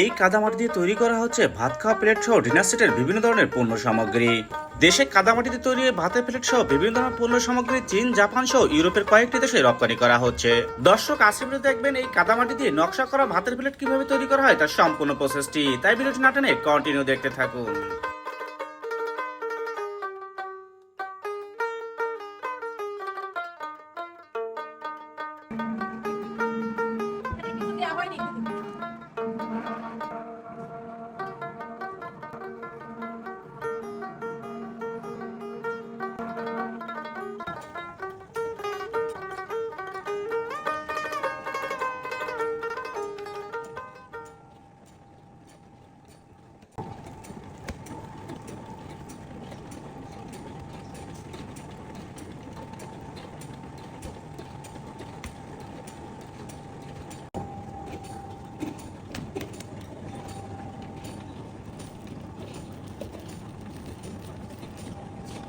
এই কাদামাটি দিয়ে তৈরি করা হচ্ছে ভাত খাওয়া প্লেট সহ ডিনার সেটের বিভিন্ন ধরনের পণ্য সামগ্রী। দেশে কাদামাটিতে তৈরি ভাতের প্লেট সহ বিভিন্ন ধরনের পণ্য সামগ্রী চীন, জাপান সহ ইউরোপের কয়েকটি দেশে রপ্তানি করা হচ্ছে। দর্শক আশিপে দেখবেন এই কাদামাটি দিয়ে নকশা করা ভাতের প্লেট কীভাবে তৈরি করা হয় তার সম্পূর্ণ প্রসেসটি। তাই ভিডিওটি না টেনে কন্টিনিউ দেখতে থাকুন।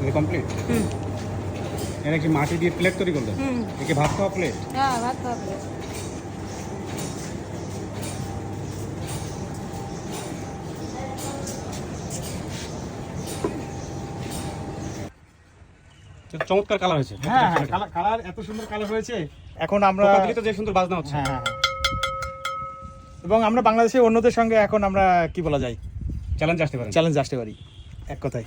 এটা কমপ্লিট এটা কি মাটি দিয়ে প্লেট তৈরি করলেন? হুম। একে ভাত খাওয়া প্লেট হ্যাঁ ভাত খাবে চমৎকার কালার হয়েছে। হ্যাঁ হ্যাঁ কালার কালার এত সুন্দর কালার হয়েছে। এখন আমরা তো যে সুন্দর বাজনা হচ্ছে। হ্যাঁ হ্যাঁ হ্যাঁ। এবং আমরা বাংলাদেশে অন্যদের সঙ্গে এখন আমরা কি বলা যায়? চ্যালেঞ্জ আসতে পারি। চ্যালেঞ্জ আসতে পারি। এক কথায়।